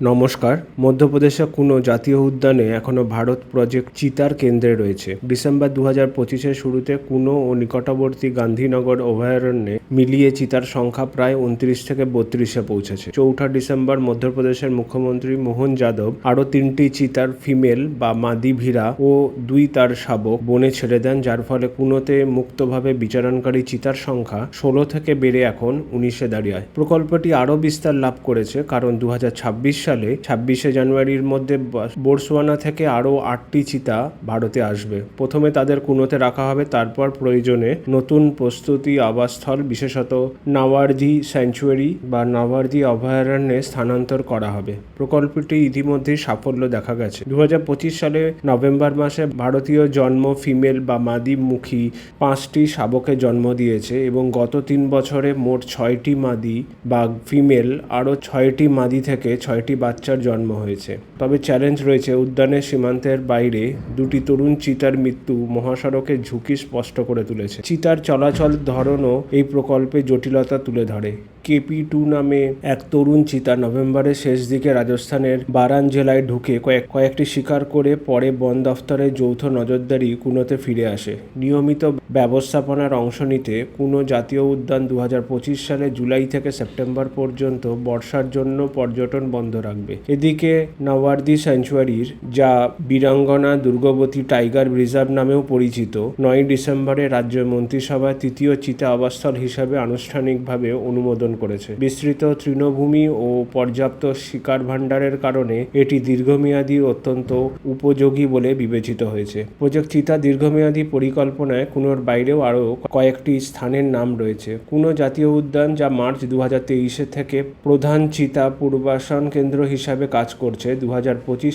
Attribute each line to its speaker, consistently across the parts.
Speaker 1: নমস্কার। মধ্যপ্রদেশে কোনো জাতীয় উদ্যানে এখনও ভারত প্রজেক্ট চিতার কেন্দ্রে রয়েছে। ডিসেম্বর দু হাজার পঁচিশের শুরুতে কুনো ও নিকটবর্তী গান্ধীনগর অভয়ারণ্যে মিলিয়ে চিতার সংখ্যা প্রায় উনত্রিশ থেকে বত্রিশে পৌঁছেছে। চৌঠা ডিসেম্বর মধ্যপ্রদেশের মুখ্যমন্ত্রী মোহন যাদব আরও তিনটি চিতার ফিমেল বা মাদি ভীরা ও দুই তার শাবক বনে ছেড়ে দেন, যার ফলে কুনোতে মুক্তভাবে বিচরণকারী চিতার সংখ্যা ষোলো থেকে বেড়ে এখন উনিশে দাঁড়িয়ে। প্রকল্পটি আরও বিস্তার লাভ করেছে, কারণ দু হাজার ছাব্বিশ সালে ছাব্বিশে জানুয়ারির মধ্যে বা- বোটসওয়ানা থেকে আরও আটটি চিতা ভারতে আসবে। প্রথমে তাদের কুনোতে রাখা হবে, তারপর প্রয়োজনে নতুন প্রস্তুতি আবাসস্থল, বিশেষত নাওয়ারজি স্যাংচুয়ারি বা নাওয়ারজি অভয়ারণ্যে স্থানান্তর করা হবে। প্রকল্পটি ইতিমধ্যে সাফল্য দেখা গেছে। দু হাজার পঁচিশ সালে নভেম্বর মাসে ভারতীয় জন্ম ফিমেল বা মাদিমুখী পাঁচটি শাবকে জন্ম দিয়েছে এবং গত তিন বছরে মোট ছয়টি মাদি বা ফিমেল, আরও ছয়টি মাদি থেকে ছয়টি বাচ্চার জন্ম হয়েছে। তবে চ্যালেঞ্জ রয়েছে উদ্যানের সীমান্তের বাইরে দুটি তরুণ চিতার মৃত্যু মহাসড়কের ঝুঁকি স্পষ্ট করে তুলেছে। চিতার চলাচল ধরনও এই প্রকল্পে জটিলতা তুলে ধরে। কেপি টু নামে এক তরুণ চিতা নভেম্বরের শেষ দিকে রাজস্থানের বারান জেলায় ঢুকে কয়েক, কয়েকটি শিকার করে পরে বন দফতরের যৌথ নজরদারি কুনোতে ফিরে আসে। নিয়মিত ব্যবস্থাপনার অংশ নিতে কুনো জাতীয় উদ্যান দু সালে জুলাই থেকে সেপ্টেম্বর পর্যন্ত বর্ষার জন্য পর্যটন বন্ধ রাখবে। এদিকে নওয়ার্দি স্যাংচুয়ারির যা বীরাঙ্গনা দুর্গবতী টাইগার রিজার্ভ নামেও পরিচিত, নয় ডিসেম্বরে রাজ্য মন্ত্রিসভায় তৃতীয় চিতা আবাসস্থল হিসাবে আনুষ্ঠানিকভাবে অনুমোদন করেছে। বিস্তৃত তৃণভূমি ও পর্যাপ্ত শিকার ভাণ্ডারের কারণে এটি দীর্ঘমেয়াদী অত্যন্ত উপযোগী বলে বিবেচিত হয়েছে। প্রজেক্ট চিতা দীর্ঘমেয়াদী পরিকল্পনায় কুনোর বাইরেও আরও কয়েকটি স্থানের নাম রয়েছে। কুনো জাতীয় উদ্যান যা মার্চ দু হাজার থেকে প্রধান চিতা পূর্বাসন কেন্দ্র হিসাবে কাজ করছে। দু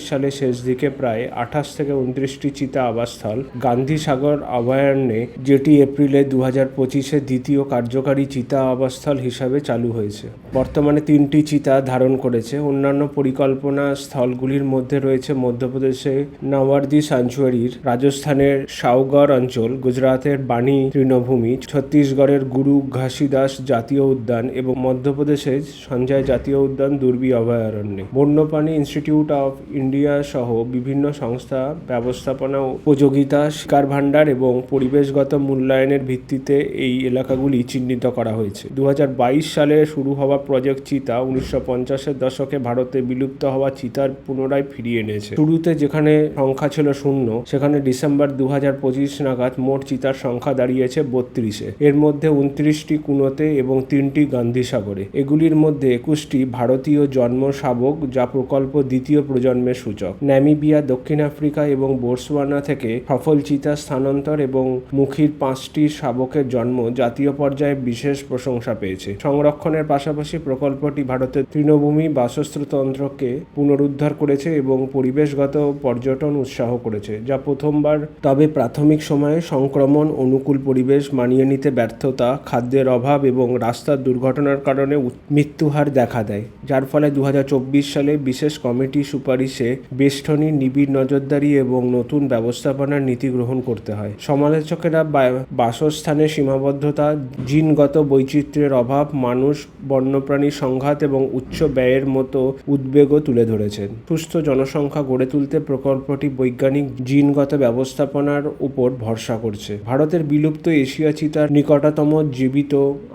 Speaker 1: সালের শেষ দিকে প্রায় আঠাশ থেকে উনত্রিশটি চিতা আবাসস্থল গান্ধী সাগর অভয়ারণ্যে, যেটি এপ্রিলে দু হাজার পঁচিশে দ্বিতীয় কার্যকারী চিতা আবাসস্থল হিসাবে চালু হয়েছে। বর্তমানে তিনটি চিতা ধারণ করেছে। অন্যান্য পরিকল্পনা স্থলগুলির মধ্যে রয়েছে মধ্যপ্রদেশে নওয়ার্দি স্যাংচুয়ারির রাজস্থানের সাউগড় অঞ্চল, গুজরাতের বাণী তৃণভূমি, ছত্তিশগড়ের গুরু ঘাসিদাস জাতীয় উদ্যান এবং মধ্যপ্রদেশের সঞ্জয় জাতীয় উদ্যান দুর্বি অভয়ারণ্যে। বন্যপ্রাণী ইনস্টিটিউট অফ ইন্ডিয়া সহ বিভিন্ন সংস্থা ব্যবস্থাপনা উপযোগিতা শিকার ভাণ্ডার এবং পরিবেশগত মূল্যায়নের ভিত্তিতে এই এলাকাগুলি চিহ্নিত করা হয়েছে। দু হাজার বাইশ সালে শুরু হওয়া প্রজেক্ট চিতা উনিশশো পঞ্চাশের দশকে ভারতে বিলুপ্ত হওয়া চিতার পুনরায় ফিরিয়ে এনেছে। শুরুতে যেখানে সংখ্যা ছিল শূন্য, সেখানে ডিসেম্বর দু হাজার পঁচিশ নাগাদ মোট চিতার সংখ্যা দাঁড়িয়েছে বত্রিশে। এর মধ্যে উনত্রিশটি কুনোতে এবং তিনটি গান্ধী সাগরে এগুলির মধ্যে একুশটি ভারতীয় জন্ম শাবক যা প্রকল্প দ্বিতীয় প্রজন্মের সূচক। ন্যামিবিয়া, দক্ষিণ আফ্রিকা এবং বোটসওয়ানা থেকে সফল চিতা স্থানান্তর এবং মুখির পাঁচটি শাবকের জন্ম জাতীয় পর্যায়ে বিশেষ প্রশংসা পেয়েছে। সংরক্ষণের পাশাপাশি প্রকল্পটি ভারতের তৃণভূমি বাসস্ত্রতন্ত্রকে পুনরুদ্ধার করেছে এবং পরিবেশগত পর্যটন উৎসাহ করেছে, যা প্রথমবার তবে প্রাথমিক সময়ে সংক্রমণ, অনুকূল পরিবেশ মানিয়ে নিতে ব্যর্থতা, খাদ্যের অভাব এবং রাস্তার দুর্ঘটনার কারণে মৃত্যুহার দেখা দেয়। যার ফলে দু হাজার চব্বিশ সালে বিশেষ কমিটি সুপারিশে বেষ্টনী, নিবিড় নজরদারি এবং নতুন ব্যবস্থাপনার নীতি গ্রহণ করতে হয়। সমালোচকেরা বা- বাসস্থানের সীমাবদ্ধতা, জিনগত বৈচিত্র্যের অভাব মানুষ বন্যপ্রাণী সংঘাত এবং উচ্চ ব্যয়ের মতো উদ্বেগও তুলে ধরেছেন। সুস্থ জনসংখ্যা গড়ে তুলতে প্রকল্পটি বৈজ্ঞানিক জিনগত ব্যবস্থাপনার উপর ভরসা করছে। ভারতের বিলুপ্ত এশিয়া চিতার নিকটতম জীবিত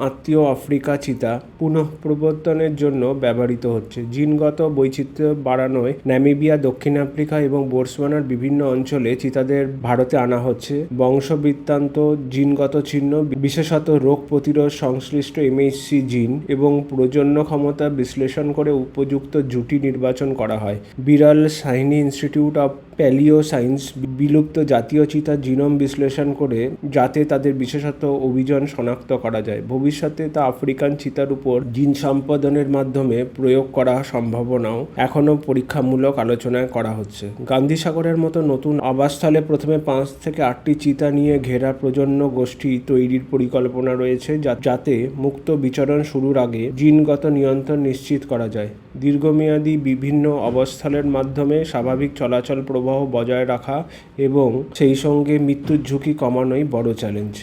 Speaker 1: আত্মীয় আফ্রিকা চিতা পুনঃপ্রবর্তনের জন্য ব্যবহৃত হচ্ছে। জিনগত বৈচিত্র্য বাড়ানোয় ন্যামিবিয়া দক্ষিণ আফ্রিকা এবং বোটসওয়ানার বিভিন্ন অঞ্চলে চিতাদের ভারতে আনা হচ্ছে। বংশবৃত্তান্ত জিনগত চিহ্ন, বিশেষত রোগ প্রতিরোধ সংশ্লিষ্ট এমএইচসি জিন এবং প্রজন্য ক্ষমতা বিশ্লেষণ করে উপযুক্ত জুটি নির্বাচন করা হয়। বিড়াল Sahni institute of palaeo science বিলুপ্ত জাতীয় চিতার জিনোম বিশ্লেষণ করে যাতে তাদের বিশেষত অভিযান শনাক্ত করা যায়। ভবিষ্যতে তা আফ্রিকান চিতার উপর জিন সম্পাদনের মাধ্যমে প্রয়োগ করা সম্ভাবনাও এখনও পরীক্ষামূলক আলোচনায় করা হচ্ছে। গান্ধী সাগরের মতো নতুন আবাসস্থলে প্রথমে পাঁচ থেকে আটটি চিতা নিয়ে ঘেরা প্রজন্ম গোষ্ঠী তৈরির পরিকল্পনা রয়েছে যাতে মুক্ত বিচরণ শুরুর আগে জিনগত নিয়ন্ত্রণ নিশ্চিত করা যায়। দীর্ঘমেয়াদী বিভিন্ন অবস্থলের মাধ্যমে স্বাভাবিক চলাচল প্রবাহ বজায় রাখা এবং সেই সঙ্গে মৃত্যুর ঝুঁকি কমানোই বড় চ্যালেঞ্জ